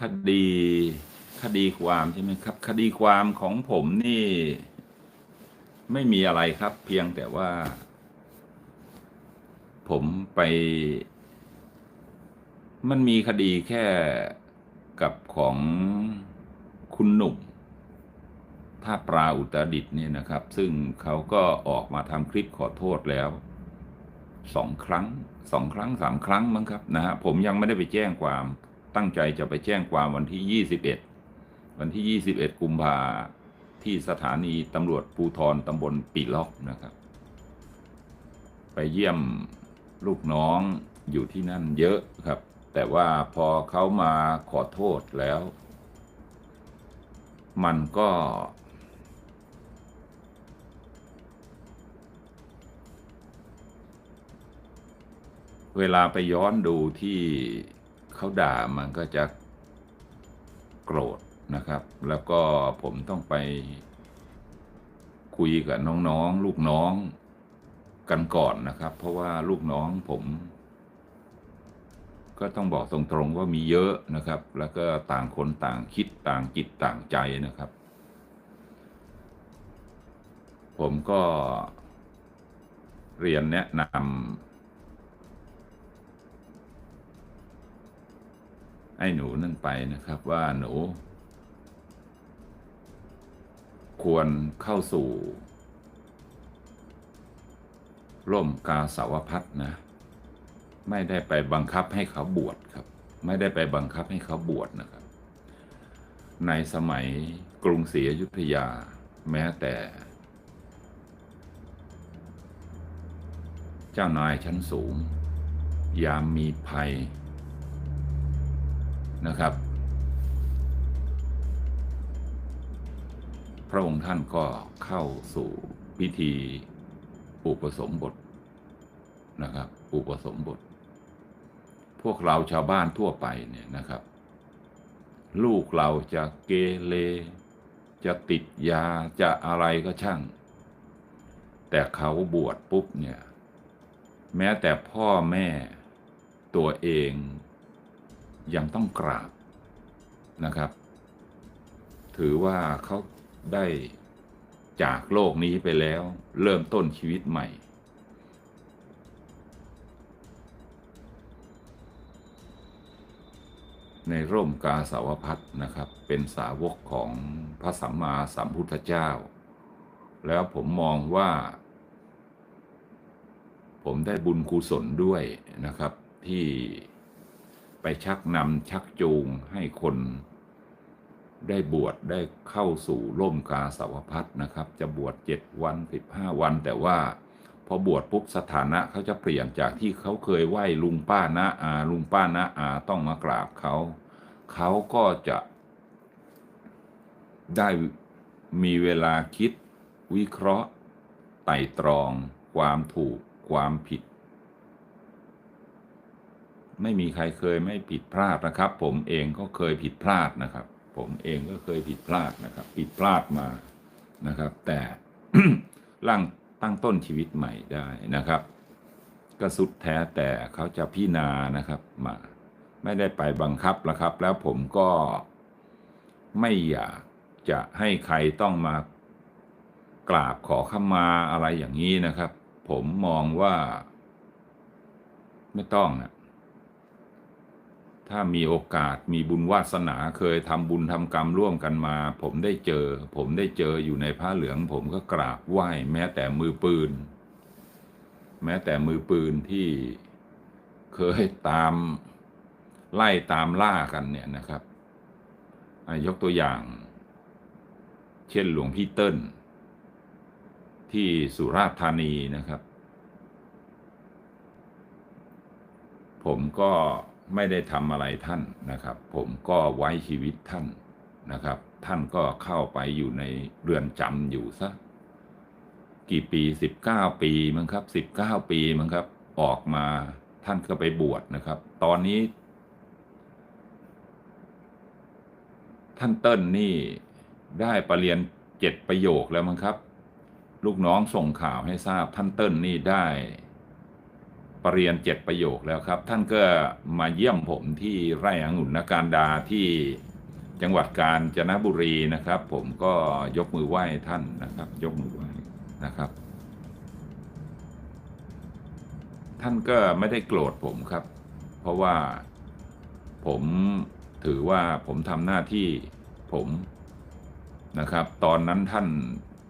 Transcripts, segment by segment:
คดีคดีความใช่ไหมครับ คดีความของผมนี่ ไม่มีอะไรครับ เพียงแต่ว่า ผมไป มันมีคดีแค่กับของคุณหนุ่มท่าปลาอุตรดิตเนี่ยนะครับ ซึ่งเขาก็ออกมาทำคลิปขอโทษแล้วสองครั้งสองครั้งสามครั้งมั้งครับนะฮะผมยังไม่ได้ไปแจ้งความ ตั้งใจจะไปแจ้งความวันที่ยี่สิบเอ็ดวันที่ยี่สิบเอ็ดกุมภาที่สถานีตำรวจภูธรตำบลปีล็อกนะครับ ไปเยี่ยมลูกน้องอยู่ที่นั่นเยอะครับ แต่ว่าพอเขามาขอโทษแล้ว มันก็ เวลาไปย้อนดูที่ เขาด่ามันก็จะโกรธนะครับ แล้วก็ผมต้องไปคุยกับน้องๆ ลูกน้องกันก่อนนะครับ เพราะว่าลูกน้องผม ก็ต้องบอกตรงๆว่ามีเยอะนะครับ แล้วก็ต่างคนต่างคิดต่างจิตต่างใจนะครับ ผมก็เรียนแนะนำ ไอ้หนูนั่นไปนะครับว่าหนู ควรเข้าสู่ ร่มกาสาวพัฒนะ ไม่ได้ไปบังคับให้เขาบวชครับ ไม่ได้ไปบังคับให้เขาบวชนะครับ ในสมัยกรุงศรีอยุธยาแม้แต่ เจ้านายชั้นสูง ยามมีภัย นะครับ พระองค์ท่านก็เข้าสู่พิธีอุปสมบทนะครับ อุปสมบท พวกเราชาวบ้านทั่วไปเนี่ยนะครับ ลูกเราจะเกเรจะติดยาจะอะไรก็ช่าง แต่เขาบวชปุ๊บเนี่ย แม้แต่พ่อแม่ตัวเอง ยังต้องกราบนะครับ ถือว่าเขาได้จากโลกนี้ไปแล้ว เริ่มต้นชีวิตใหม่ ในร่มกาสาวพัฒนะครับ เป็นสาวกของพระสัมมาสัมพุทธเจ้า แล้วผมมองว่า ผมได้บุญกุศลด้วยนะครับที่ ชักนำชักจูงให้คนได้บวชได้เข้าสู่ร่มกาสาวพัฒนะครับ จะบวชเจ็ดวันสิบห้าวัน แต่ว่าพอบวชปุ๊บสถานะเขาจะเปลี่ยนจากที่เขาเคยไหว้ลุงป้านะอาลุงป้านะอาต้องมากราบเขาเขาก็จะได้มีเวลาคิดวิเคราะห์ ไต่ตรอง ความถูกความผิด ไม่มีใครเคยไม่ผิดพลาดนะครับ ผมเองก็เคยผิดพลาดนะครับ ผมเองก็เคยผิดพลาดนะครับ ผิดพลาดมานะครับ แต่ร่างตั้งต้นชีวิตใหม่ได้นะครับก็สุดแท้แต่เขาจะพิจารณานะครับมา ไม่ได้ไปบังคับแล้วครับ แล้วผมก็ไม่อยากจะให้ใครต้องมากราบขอขมาอะไรอย่างนี้นะครับ ผมมองว่าไม่ต้องนะ ถ้ามีโอกาสมีบุญวาสนาเคยทำบุญทำกรรมร่วมกันมา ผมได้เจอ ผมได้เจออยู่ในผ้าเหลือง ผมก็กราบไหว้แม้แต่มือปืน แม้แต่มือปืนที่เคยตามไล่ตามล่ากันเนี่ยนะครับยกตัวอย่าง เช่นหลวงพี่เติ้ลที่สุราษฎร์ธานีนะครับ ผมก็ ไม่ได้ทำอะไรท่านนะครับ ผมก็ไว้ชีวิตท่านนะครับ ท่านก็เข้าไปอยู่ในเรือนจำอยู่สักกี่ปีสิบเก้าปีมั้งครับสิบเก้าปีมั้งครับ ออกมาท่านก็ไปบวชนะครับ ตอนนี้ ท่านเติ้ลนี่ได้ประเรียนเจ็ดประโยคแล้วมั้งครับ ลูกน้องส่งข่าวให้ทราบท่านเติ้ลนี่ได้ ประเรียนเจ็ดประโยคแล้วครับ ท่านก็มาเยี่ยมผมที่ไร่องุ่นนการดาที่จังหวัดกาญจนบุรีนะครับ ผมก็ยกมือไหว้ท่านนะครับ ยกมือไหว้นะครับ ท่านก็ไม่ได้โกรธผมครับ เพราะว่าผมถือว่าผมทำหน้าที่ผมนะครับ ตอนนั้นท่าน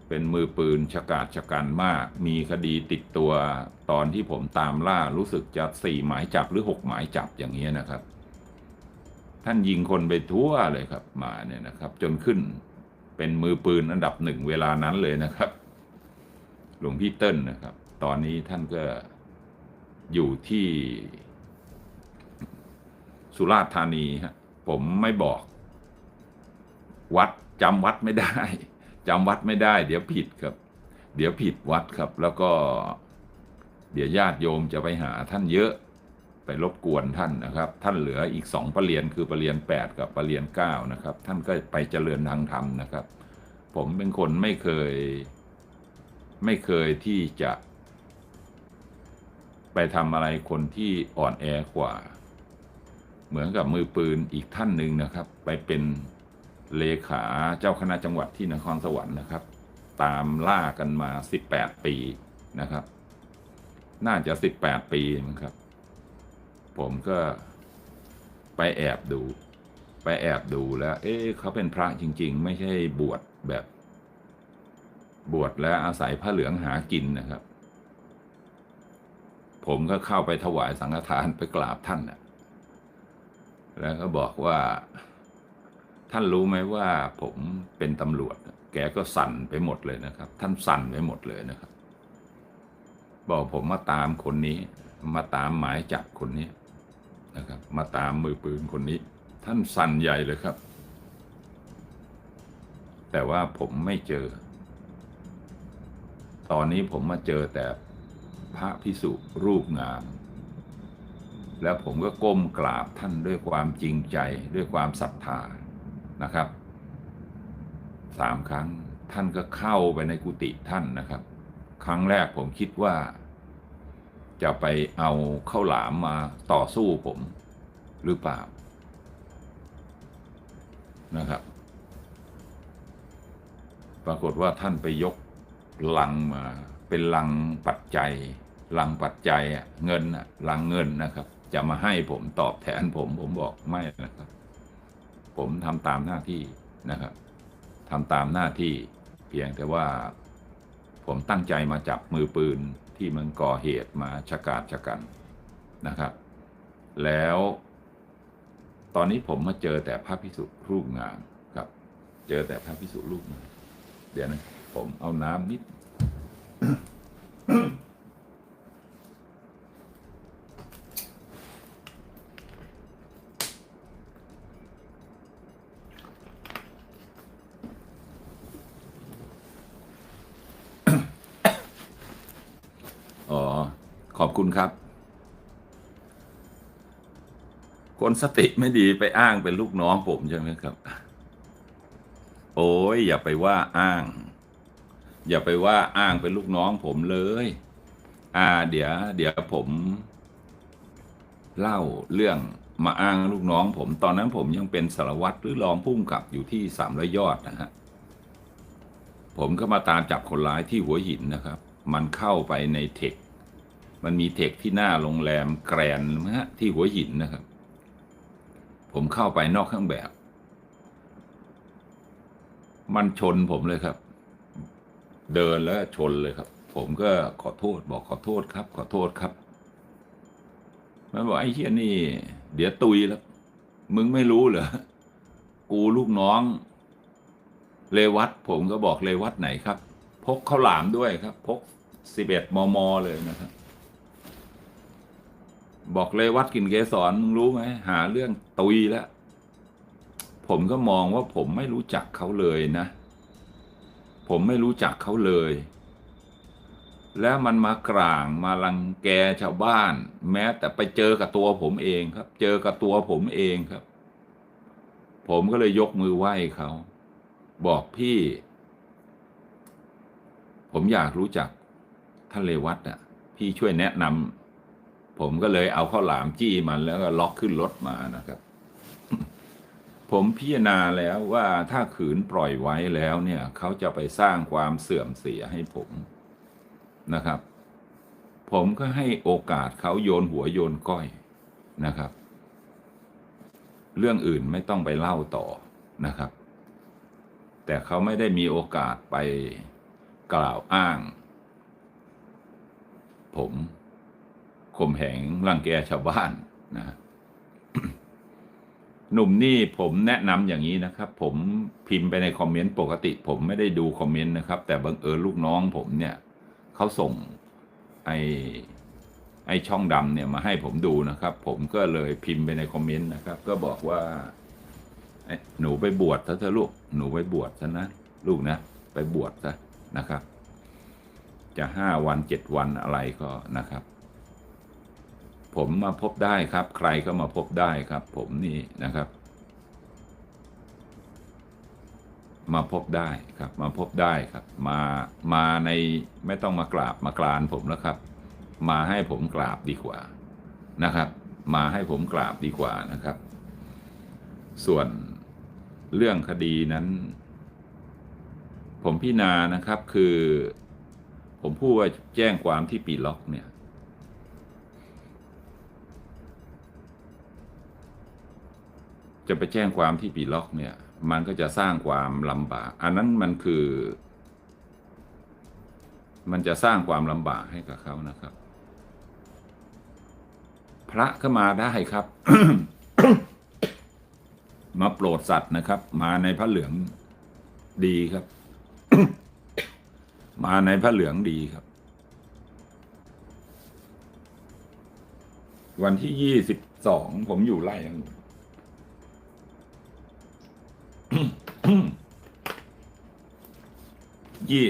เป็นมือปืนฉกาจฉกันมาก มีคดีติดตัวตอนที่ผมตามล่ารู้สึกจะสี่หมายจับหรือหกหมายจับอย่างเงี้ยนะครับ ท่านยิงคนไปทั่วเลยครับ มาเนี่ยนะครับ จนขึ้นเป็นมือปืนอันดับหนึ่งเวลานั้นเลยนะครับ หลวงพี่เติ้ลนะครับ ตอนนี้ท่านก็อยู่ที่สุราษฎร์ธานีฮะผมไม่บอก วัดจำวัดไม่ได้ จำวัดไม่ได้ เดี๋ยวผิดครับ เดี๋ยวผิดวัดครับ แล้วก็ เดี๋ยวญาติโยมจะไปหาท่านเยอะ ไปรบกวนท่านนะครับ ท่านเหลืออีกสองประเรียนคือประเรียนแปดกับประเรียนเก้านะครับ ท่านก็ไปเจริญทางธรรมนะครับ ผมเป็นคนไม่เคย ไม่เคยที่จะ ไปทำอะไรคนที่อ่อนแอกว่า เหมือนกับมือปืนอีกท่านหนึ่งนะครับ ไปเป็น เลขาเจ้าคณะจังหวัดที่นครสวรรค์นะครับ ตามล่ากันมา 18 ปีนะครับ น่าจะ 18 ปีนะครับ ผมก็ไปแอบดู ไปแอบดูแล้ว เอ๊ะเขาเป็นพระจริง ๆ ไม่ใช่บวชแบบ บวชแล้วอาศัยผ้าเหลืองหากินนะครับ ผมก็เข้าไปถวายสังฆทานไปกราบท่านนะแล้วก็บอกว่า ท่านรู้ไหมว่าผมเป็นตำรวจ แกก็สั่นไปหมดเลยนะครับ ท่านสั่นไปหมดเลยนะครับ บอกผมมาตามคนนี้ มาตามหมายจับคนนี้นะครับ มาตามมือปืนคนนี้ ท่านสั่นใหญ่เลยครับ แต่ว่าผมไม่เจอ ตอนนี้ผมมาเจอแต่พระพิสุรูปงามแล้วผมก็ก้มกราบท่านด้วยความจริงใจด้วยความศรัทธา นะครับสามครั้งท่านก็เข้าไปในกุฏิท่านนะครับ ครั้งแรกผมคิดว่า จะไปเอาข้าวหลามมาต่อสู้ผมหรือเปล่านะครับ ปรากฏว่าท่านไปยกลังมา เป็นลังปัจจัยลังปัจจัยเงินลังเงินนะครับ จะมาให้ผมตอบแทนผมผมบอกไม่นะครับ ผมทำตามหน้าที่นะครับทำตามหน้าที่เพียงแต่ว่าผมตั้งใจมาจับมือปืนที่มันก่อเหตุมาชะกาดชะกันนะครับ แล้วตอนนี้ผมมาเจอแต่พระพิสุรูปงามครับ เจอแต่พระพิสุรูปงามเดี๋ยวนะผมเอาน้ำนิด อ๋อ ขอบ คุณครับ คนสติไม่ดีไปอ้างเป็นลูกน้องผมใช่ไหมครับ โอ้ยอย่าไปว่าอ้าง อย่าไปว่าอ้างเป็นลูกน้องผมเลย อ่า เดี๋ยว เดี๋ยวผม เล่าเรื่องมาอ้างลูกน้องผม ตอนนั้นผมยังเป็นสารวัตรหรือรองผู้กำกับอยู่ที่สามร้อยยอดนะฮะผมก็มาตามจับคนร้ายที่หัวหินนะครับ มันเข้าไปในเทค มันมีเทคที่หน้าโรงแรมแกรนนะฮะที่หัวหินนะครับ ผมเข้าไปนอกเครื่องแบบ มันชนผมเลยครับ เดินแล้วชนเลยครับ ผมก็ขอโทษบอกขอโทษครับ ขอโทษครับ มันบอกไอ้เชี่ยนี่ เดี๋ยวตุยแล้ว มึงไม่รู้เหรอ กูลูกน้อง เลวัตผมก็บอกเลวัตไหนครับ พกข้าวหลามด้วยครับ พกสิบเอ็ดมมเลยนะครับ บอกเลยวัตกินเกสรมึงรู้ไหมหาเรื่องตุยแล้วผมก็มองว่าผมไม่รู้จักเขาเลยนะ ผมไม่รู้จักเขาเลย แล้วมันมากร่างมาลังแกชาวบ้าน แม้แต่ไปเจอกับตัวผมเองครับ เจอกับตัวผมเองครับ ผมก็เลยยกมือไหว้เขา บอกพี่ ผมอยากรู้จักท่านเลวัตอะ พี่ช่วยแนะนำ ผมก็เลยเอาข้าวหลามจี้มันแล้วก็ล็อกขึ้นรถมานะครับ ผมพิจารณาแล้วว่าถ้าขืนปล่อยไว้แล้วเนี่ยเขาจะไปสร้างความเสื่อมเสียให้ผมนะครับ ผมก็ให้โอกาสเขาโยนหัวโยนก้อยนะครับ เรื่องอื่นไม่ต้องไปเล่าต่อนะครับ แต่เขาไม่ได้มีโอกาสไปกล่าวอ้าง ผม ข่มแหงรังแกชาวบ้านนะหนุ่มนี่ผมแนะนำอย่างนี้นะครับ ผมพิมพ์ไปในคอมเมนต์ปกติ ผมไม่ได้ดูคอมเมนต์นะครับ แต่บังเอิญลูกน้องผมเนี่ยเขาส่งไอไอช่องดำเนี่ยมาให้ผมดูนะครับ ผมก็เลยพิมพ์ไปในคอมเมนต์นะครับ ก็บอกว่าเอ้หนูไปบวชซะเถอะลูก หนูไปบวชซะนะลูกนะ ไปบวชซะนะครับ จะห้าวันเจ็ดวันอะไรก็นะครับ ผมมาพบได้ครับ ใครก็มาพบได้ครับ ผมนี่นะครับ มาพบได้ครับ มาพบได้ครับ มามาในไม่ต้องมากราบมากรานผมแล้วครับ มาให้ผมกราบดีกว่านะครับ มาให้ผมกราบดีกว่านะครับ ส่วนเรื่องคดีนั้น ผมพิจารณานะครับคือ ผมพูดว่าแจ้งความที่ปีล็อกเนี่ย จะไปแจ้งความที่ปีล็อกเนี่ย มันก็จะสร้างความลำบาก อันนั้นมันคือ มันจะสร้างความลำบากให้กับเขานะครับ พระก็มาได้ครับ มาโปรดสัตว์นะครับ มาในพระเหลืองดีครับ มาในพระเหลืองดีครับวันที่ยี่สิบสองผมอยู่ไร่องุ่น ยี่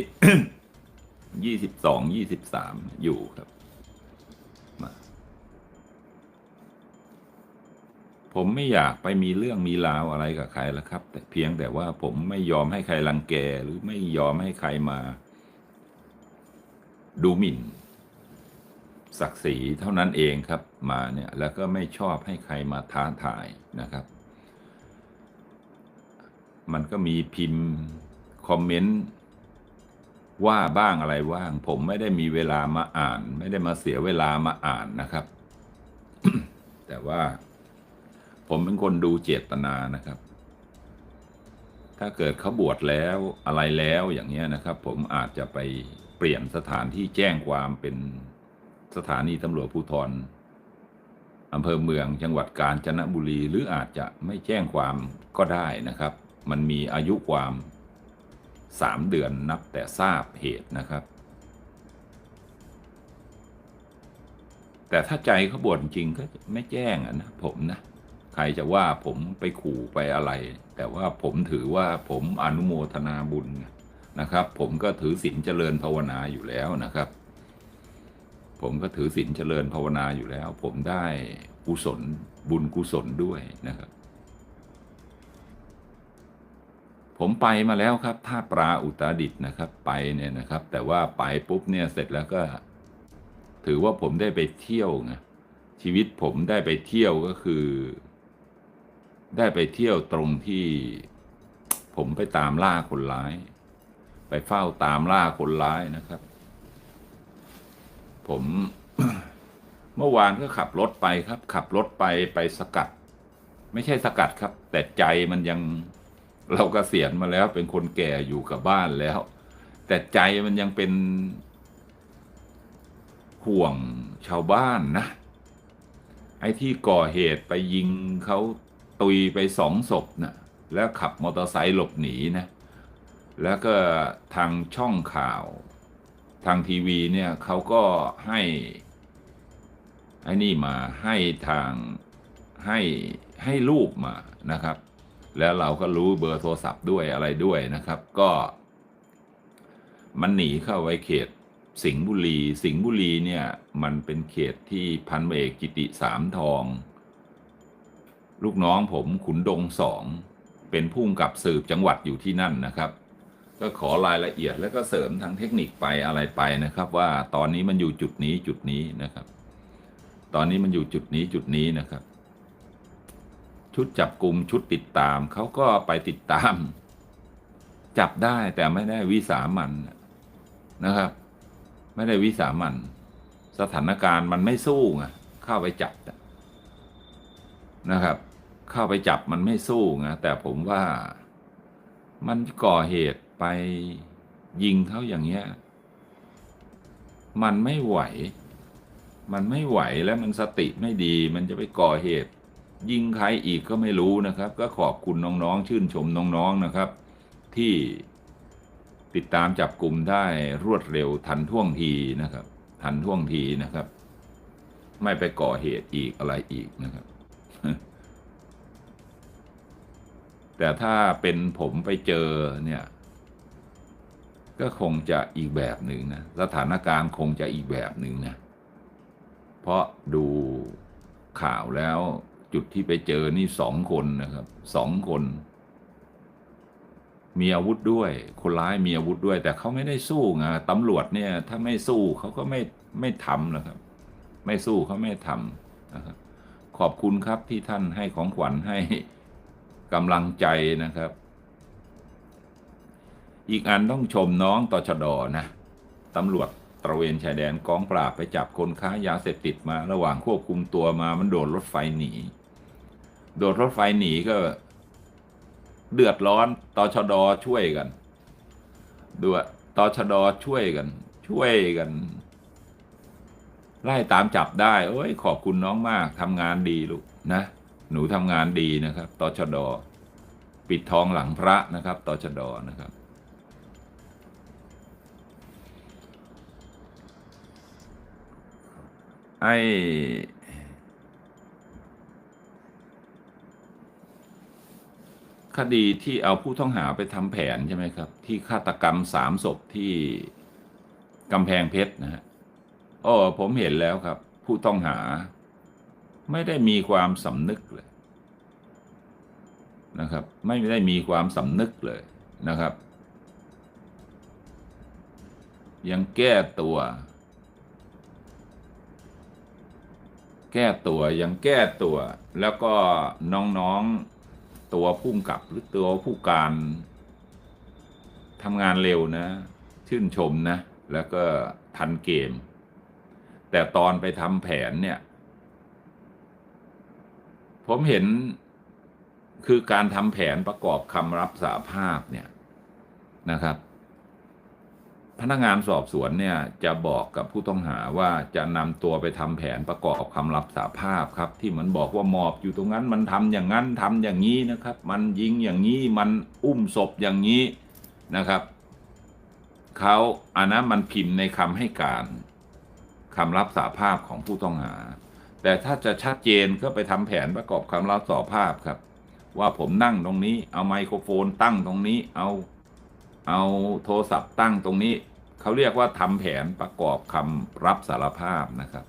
ยี่สิบสองยี่สิบสามอยู่ครับ มา ผมไม่อยากไปมีเรื่องมีราวอะไรกับใครแล้วครับ แต่เพียงแต่ว่าผมไม่ยอมให้ใครรังแกหรือไม่ยอมให้ใครมา ดูหมิ่น ศักดิ์ศรีเท่านั้นเองครับ มาเนี่ย แล้วก็ไม่ชอบให้ใครมาท้าทายนะครับ มันก็มีพิมพ์คอมเมนต์ว่าบ้างอะไรว่าง ผมไม่ได้มีเวลามาอ่าน ไม่ได้มาเสียเวลามาอ่านนะครับ แต่ว่า ผมเป็นคนดูเจตนานะครับ ถ้าเกิดเขาบวชแล้วอะไรแล้วอย่างเงี้ยนะครับ ผมอาจจะไปเปลี่ยนสถานที่แจ้งความเป็นสถานีตำรวจภูธรอำเภอเมืองจังหวัดกาญจนบุรี หรืออาจจะไม่แจ้งความก็ได้นะครับ มันมีอายุความสามเดือนนับแต่ทราบเหตุนะครับ แต่ถ้าใจเขาบ่นจริงก็ไม่แจ้งอะนะผมนะ ใครจะว่าผมไปขู่ไปอะไร แต่ว่าผมถือว่าผมอนุโมทนาบุญนะครับ ผมก็ถือศีลเจริญภาวนาอยู่แล้วนะครับ ผมก็ถือศีลเจริญภาวนาอยู่แล้ว ผมได้กุศลบุญกุศลด้วยนะครับ ผมไปมาแล้วครับท่าปลาอุตรดิตนะครับไปเนี่ยนะครับ แต่ว่าไปปุ๊บเนี่ยเสร็จแล้วก็ ถือว่าผมได้ไปเที่ยวไงชีวิตผมได้ไปเที่ยวก็คือ ได้ไปเที่ยวตรงที่ ผมไปตามล่าคนร้าย ไปเฝ้าตามล่าคนร้ายนะครับ ผมเมื่อวานก็ขับรถไปครับ ขับรถไปไปสกัด ไม่ใช่สกัดครับ แต่ใจมันยัง เราก็เกษียณมาแล้วเป็นคนแก่อยู่กับบ้านแล้ว แต่ใจมันยังเป็นห่วงชาวบ้านนะ ไอ้ที่ก่อเหตุไปยิงเขาตุยไปสองศพนะแล้วขับมอเตอร์ไซค์หลบหนีนะ แล้วก็ทางช่องข่าว ทางทีวีเนี่ยเขาก็ให้ไอ้นี่มาให้ทางให้ให้รูปมานะครับ แล้วเราก็รู้เบอร์โทรศัพท์ด้วยอะไรด้วยนะครับ ก็ มันหนีเข้าไว้เขตสิงห์บุรี สิงห์บุรีเนี่ย มันเป็นเขตที่พันเอกกิติสามทอง ลูกน้องผมขุนดงสองเป็นผู้กำกับสืบจังหวัดอยู่ที่นั่นนะครับ ก็ขอรายละเอียดแล้วก็เสริมทางเทคนิคไปอะไรไปนะครับ ว่าตอนนี้มันอยู่จุดนี้จุดนี้นะครับ ตอนนี้มันอยู่จุดนี้จุดนี้นะครับ ชุดจับกลุ่มชุดติดตาม เขาก็ไปติดตาม จับได้แต่ไม่ได้วิสามันนะครับ ไม่ได้วิสามัน สถานการณ์มันไม่สู้ไงเข้าไปจับนะครับ เข้าไปจับมันไม่สู้ไงแต่ผมว่ามันก่อเหตุไปยิงเขาอย่างเงี้ย มันไม่ไหว มันไม่ไหวแล้วมันสติไม่ดี มันจะไปก่อเหตุ ยิงใครอีกก็ไม่รู้นะครับ ก็ขอบคุณน้องๆ ชื่นชมน้องๆนะครับ ที่ติดตามจับกลุ่มได้รวดเร็วทันท่วงทีนะครับ ทันท่วงทีนะครับ ไม่ไปก่อเหตุอีกอะไรอีกนะครับ แต่ถ้าเป็นผมไปเจอเนี่ย ก็คงจะอีกแบบหนึ่งนะสถานการณ์คงจะอีกแบบหนึ่งนะเพราะดูข่าวแล้ว จุดที่ไปเจอนี่สองคนนะครับสองคน มีอาวุธด้วย คนร้ายมีอาวุธด้วย แต่เขาไม่ได้สู้ไงตำรวจเนี่ย ถ้าไม่สู้เขาก็ไม่ไม่ทำนะครับ ไม่สู้เขาไม่ทำนะครับขอบคุณครับที่ท่านให้ของขวัญให้กำลังใจนะครับ อีกอันต้องชมน้องตชดนะตำรวจตระเวนชายแดนกองปราบไปจับคนค้ายาเสพติดมา ระหว่างควบคุมตัวมามันโดดรถไฟหนี โดดรถไฟหนีก็ เดือดร้อนตชดช่วยกันด้วยตชดช่วยกัน ช่วยกัน ไล่ตามจับได้โอ้ยขอบคุณน้องมากทำงานดีลูกนะ หนูทำงานดีนะครับตชดปิดทองหลังพระนะครับตชดนะครับไอ คดีที่เอาผู้ต้องหาไปทำแผนใช่ไหมครับ ที่ฆาตกรรมสามศพที่กำแพงเพชรนะฮะโอ้ผมเห็นแล้วครับ ผู้ต้องหา ไม่ได้มีความสำนึกเลยนะครับ ไม่ได้มีความสำนึกเลยนะครับ ยังแก้ตัว แก้ตัวยังแก้ตัว แล้วก็น้องๆ ตัวผู้กับหรือตัวผู้การทำงานเร็วนะ ชื่นชมนะ แล้วก็ทันเกม แต่ตอนไปทำแผนเนี่ย ผมเห็นคือการทำแผนประกอบคำรับสาภาพเนี่ยนะครับ พนักงานสอบสวนเนี่ยจะบอกกับผู้ต้องหาว่าจะนำตัวไปทำแผนประกอบคำรับสาภาพครับ ที่มันบอกว่าหมอบอยู่ตรงนั้น มันทำอย่างนั้นทำอย่างนี้นะครับ มันยิงอย่างนี้มันอุ้มศพอย่างนี้นะครับเขาอันนั้นมันพิมพ์ในคำให้การคำรับสาภาพของผู้ต้องหา แต่ถ้าจะชัดเจนก็ไปทำแผนประกอบคำรับสาภาพครับ ว่าผมนั่งตรงนี้ เอาไมโครโฟนตั้งตรงนี้เอา เอาโทรศัพท์ตั้งตรงนี้ เขาเรียกว่าทำแผนประกอบคำรับสารภาพนะครับ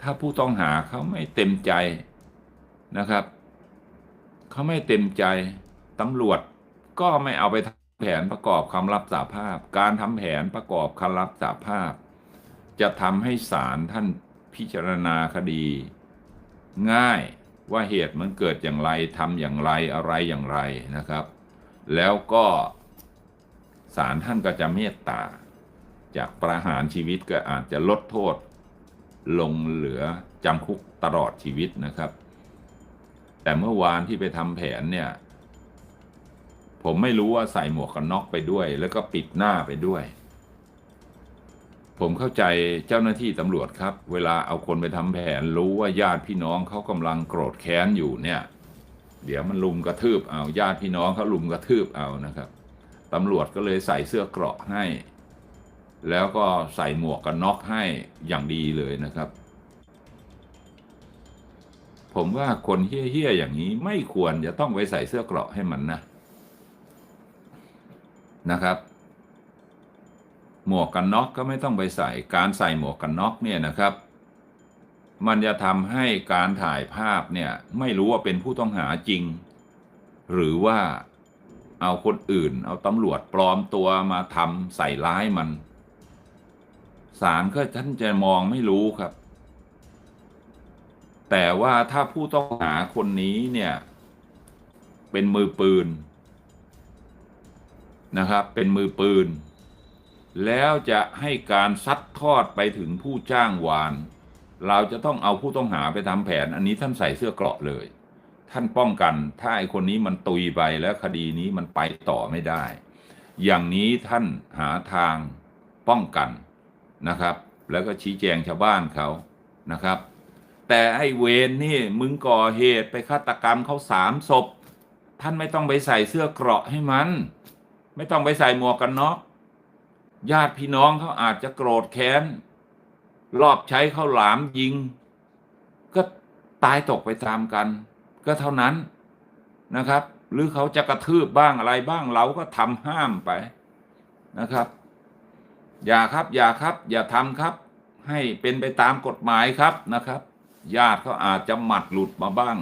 ถ้าผู้ต้องหาเขาไม่เต็มใจนะครับ เขาไม่เต็มใจตำรวจก็ไม่เอาไปทำแผนประกอบคำรับสารภาพ การทำแผนประกอบคำรับสารภาพ จะทำให้ศาลท่านพิจารณาคดี ง่ายว่าเหตุมันเกิดอย่างไรทำอย่างไรอะไรอย่างไรนะครับ แล้วก็ ศาลท่านก็จะเมตตา จากประหารชีวิตก็อาจจะลดโทษ ลงเหลือจำคุกตลอดชีวิตนะครับ แต่เมื่อวานที่ไปทำแผนเนี่ย ผมไม่รู้ว่าใส่หมวกกันน็อกไปด้วย แล้วก็ปิดหน้าไปด้วย ผมเข้าใจเจ้าหน้าที่ตำรวจครับ เวลาเอาคนไปทำแผนรู้ว่าญาติพี่น้องเขากำลังโกรธแค้นอยู่เนี่ย เดี๋ยวมันลุมกระทืบเอาญาติพี่น้องเขาลุมกระทืบเอานะครับ ตำรวจก็เลยใส่เสื้อเกราะให้ แล้วก็ใส่หมวกกันน็อกให้อย่างดีเลยนะครับ ผมว่าคนเฮี้ยๆอย่างนี้ไม่ควรจะต้องไปใส่เสื้อเกราะให้มันนะนะครับ หมวกกันน็อกก็ไม่ต้องไปใส่การใส่หมวกกันน็อกเนี่ยนะครับ มันจะทำให้การถ่ายภาพเนี่ยไม่รู้ว่าเป็นผู้ต้องหาจริง หรือว่า เอาคนอื่น เอาตำรวจปลอมตัวมาทำใส่ร้ายมันศาลก็ท่านจะมองไม่รู้ครับ แต่ว่าถ้าผู้ต้องหาคนนี้เนี่ย เป็นมือปืนนะครับ เป็นมือปืน แล้วจะให้การซัดทอดไปถึงผู้จ้างวาน เราจะต้องเอาผู้ต้องหาไปทำแผน อันนี้ท่านใส่เสื้อเกราะเลย ท่านป้องกัน ถ้าไอคนนี้มันตุยไปแล้วคดีนี้มันไปต่อไม่ได้ อย่างนี้ท่านหาทางป้องกันนะครับ แล้วก็ชี้แจงชาวบ้านเขานะครับ แต่ไอเวรนี่มึงก่อเหตุไปฆาตกรรมเขาสามศพ ท่านไม่ต้องไปใส่เสื้อเกราะให้มัน ไม่ต้องไปใส่หมวกกันน็อกญาติพี่น้องเขาอาจจะโกรธแค้นรอบใช้ข้าวหลามยิง ก็ตายตกไปตามกัน ก็เท่านั้นนะครับ หรือเขาจะกระทืบบ้างอะไรบ้างเราก็ทำห้ามไปนะครับ อย่าครับอย่าครับ อย่าทำครับ ให้เป็นไปตามกฎหมายครับนะครับ ญาติเขาอาจจะหมัดหลุดมาบ้าง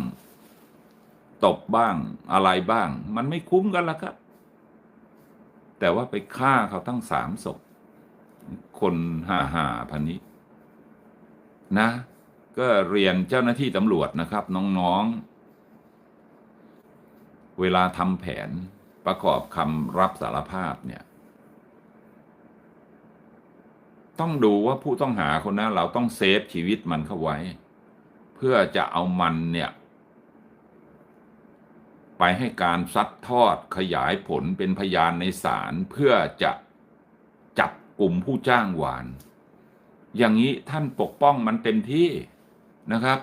ตบบ้างอะไรบ้าง มันไม่คุ้มกันละครับ แต่ว่าไปฆ่าเขาทั้งสามศพคนหาหาพันนี้นะ ก็เรียนเจ้าหน้าที่ตำรวจนะครับ น้อง ๆ เวลาทำแผนประกอบคำรับสารภาพเนี่ย ต้องดูว่าผู้ต้องหาคนนั้นเราต้องเซฟชีวิตมันเข้าไว้ เพื่อจะเอามันเนี่ย ไปให้การซัดทอดขยายผลเป็นพยานในศาลเพื่อจะจับกลุ่มผู้จ้างวาน อย่างนี้ท่านปกป้องมันเต็มที่นะครับ